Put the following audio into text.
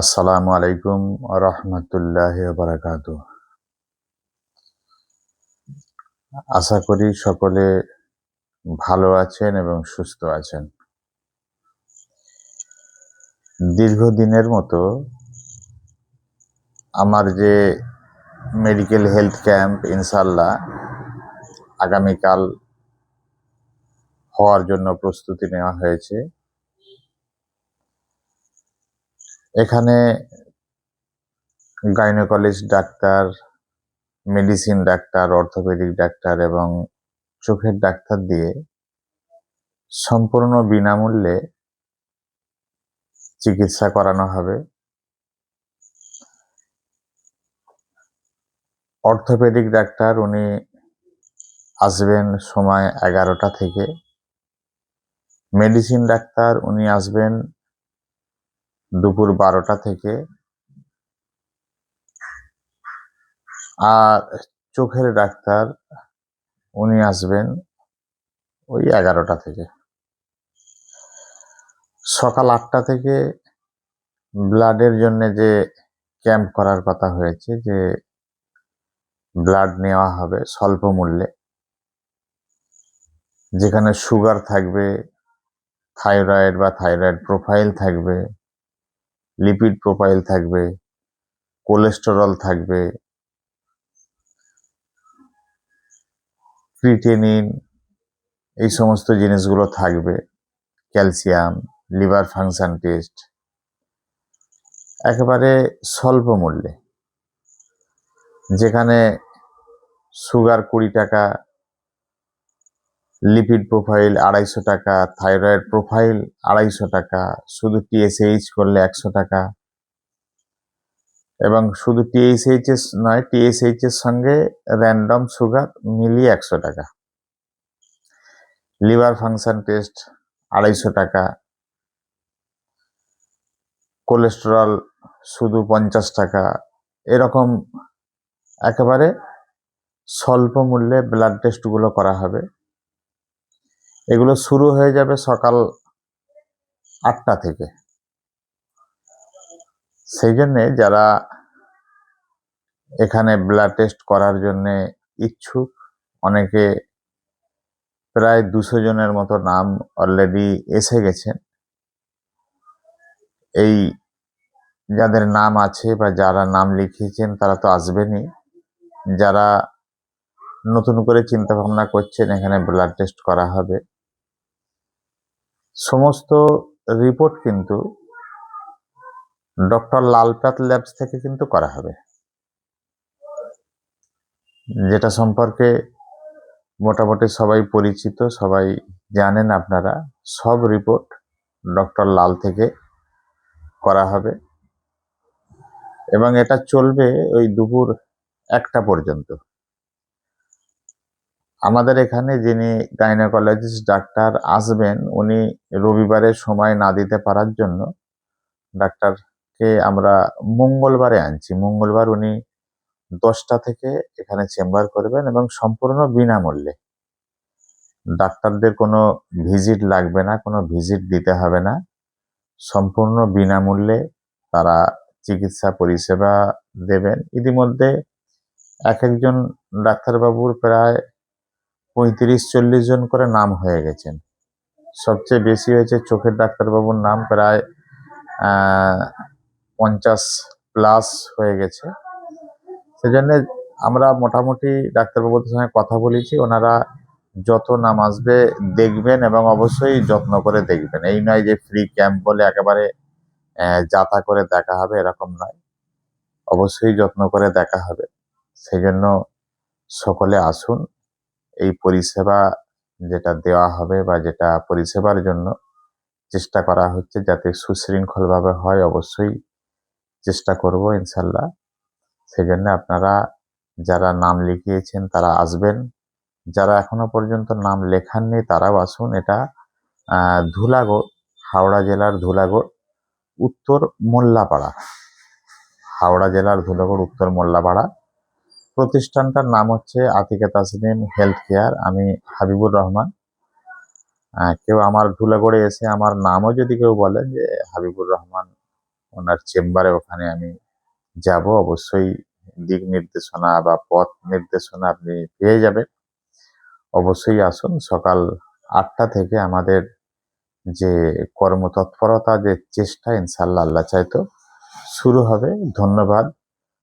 আসসালামু আলাইকুম রহমতুল্লাহ বারাকাত আশা করি সকলে ভালো আছেন এবং সুস্থ আছেন। দীর্ঘদিনের মতো আমার যে মেডিকেল হেলথ ক্যাম্প ইনশাল্লাহ আগামীকাল হওয়ার জন্য প্রস্তুতি নেওয়া হয়েছে। এখানে গাইনোকলজিস্ট ডাক্তার মেডিসিন ডাক্তার অর্থোপেডিক ডাক্তার এবং চোখের ডাক্তার দিয়ে সম্পূর্ণ বিনামূল্যে চিকিৎসা করানো হবে। অর্থোপেডিক ডাক্তার উনি আসবেন সময় এগারোটা থেকে। মেডিসিন ডাক্তার উনি আসবেন দুপুর বারোটা থেকে। আর চোখের ডাক্তার উনি আসবেন ওই এগারোটা থেকে। সকাল আটটা থেকে ব্লাডের জন্য যে ক্যাম্প করার কথা হয়েছে যে ব্লাড নেওয়া হবে স্বল্প মূল্যে, যেখানে সুগার থাকবে, থাইরয়েড বা থাইরয়েড প্রোফাইল থাকবে লিপিড প্রোফাইল থাকবে কোলেস্টেরল থাকবে ক্রিটেনিন এই সমস্ত জিনিসগুলো থাকবে ক্যালসিয়াম লিভার ফাংশন টেস্ট একেবারে স্বল্প মূল্যে। যেখানে সুগার কুড়ি টাকা লিপিড প্রোফাইল আড়াইশো টাকা থাইরয়েড প্রোফাইল আড়াইশো টাকা, শুধু টিএসএইচ করলে একশো টাকা। এবং শুধু টিএসএইচ এর নয় টিএসএইচ এর সঙ্গে র্যান্ডম সুগার মিলিয়ে একশো টাকা। লিভার ফাংশন টেস্ট আড়াইশো টাকা। কোলেস্টেরল শুধু পঞ্চাশ টাকা। এরকম একেবারে স্বল্প মূল্যে ব্লাড টেস্টগুলো করা হবে। এগুলো শুরু হয়ে যাবে সকাল আটটা থেকে। সেই জন্যে যারা এখানে ব্লাড টেস্ট করার জন্যে ইচ্ছুক, অনেকে প্রায় দুশো জনের মতো নাম অলরেডি এসে গেছেন এই যাদের নাম আছে বা যারা নাম লিখিয়েছেন তারা তো আসবেনই। যারা নতুন করে চিন্তা ভাবনা করছেন, এখানে ব্লাড টেস্ট করা হবে। সমস্ত রিপোর্ট কিন্তু ডক্টর লালপাত ল্যাবস থেকে কিন্তু করা হবে। যেটা সম্পর্কে মোটামুটি সবাই পরিচিত, সবাই জানেন আপনারা, সব রিপোর্ট ডক্টর লাল থেকে করা হবে। এবং এটা চলবে ওই দুপুর একটা পর্যন্ত। আমাদের এখানে যিনি গাইনোকোলজিস্ট ডাক্তার আসবেন, উনি রবিবারে সময় না দিতে পারার জন্য ডাক্তারকে আমরা মঙ্গলবারে আনছি। মঙ্গলবার উনি দশটা থেকে এখানে চেম্বার করবেন এবং সম্পূর্ণ বিনামূল্যে। ডাক্তারদের কোনো ভিজিট লাগবে না, কোনো ভিজিট দিতে হবে না। সম্পূর্ণ বিনামূল্যে তারা চিকিৎসা পরিষেবা দেবেন। ইতিমধ্যে এক একজন ডাক্তারবাবুর প্রায় পঁয়ত্রিশ, চল্লিশ জন করে নাম হয়ে গেছেন। সবচেয়ে বেশি হয়েছে চোখের ডাক্তারবাবুর নাম প্রায় পঞ্চাশ প্লাস হয়ে গেছে। সেজন্য আমরা মোটামুটি ডাক্তারবাবুদের সঙ্গে কথা বলেছি। ওনারা যত নাম আসবে দেখবেন এবং অবশ্যই যত্ন করে দেখবেন। এই নয় যে ফ্রি ক্যাম্প বলে একেবারে যাতা করে দেখা হবে এরকম নয়। অবশ্যই যত্ন করে দেখা হবে। সেই জন্য সকলে আসুন। এই পরিষেবা যেটা দেওয়া হবে বা যেটা পরিষেবার জন্য চেষ্টা করা হচ্ছে যাতে সুশৃঙ্খলভাবে হয়, অবশ্যই চেষ্টা করব ইনশাল্লাহ। সেজন্য আপনারা যারা নাম লিখিয়েছেন তারা আসবেন। যারা এখনও পর্যন্ত নাম লেখাননি তারাও আসুন। এটা ধুলাগড়, হাওড়া জেলার ধুলাগড়, উত্তর মোল্লাপাড়া। হাওড়া জেলার ধুলাগড়, উত্তর মোল্লাপাড়া। প্রতিষ্ঠানটার নাম হচ্ছে আতিকা তাসনিম হেলথ কেয়ার আমি হাবিবুর রহমান। কেউ আমার ধুলাগড়ে এসে আমার নামও যদি কেউ বলে যে হাবিবুর রহমান, ওনার চেম্বারে ওখানে আমি যাব, অবশ্যই দিক নির্দেশনা বা পথ নির্দেশনা আপনি পেয়ে যাবেন। অবশ্যই আসুন, সকাল আটটা থেকে আমাদের যে কর্মতৎপরতা, যে চেষ্টা ইনশাল্লাহ আল্লাহ চাইতো, শুরু হবে। ধন্যবাদ।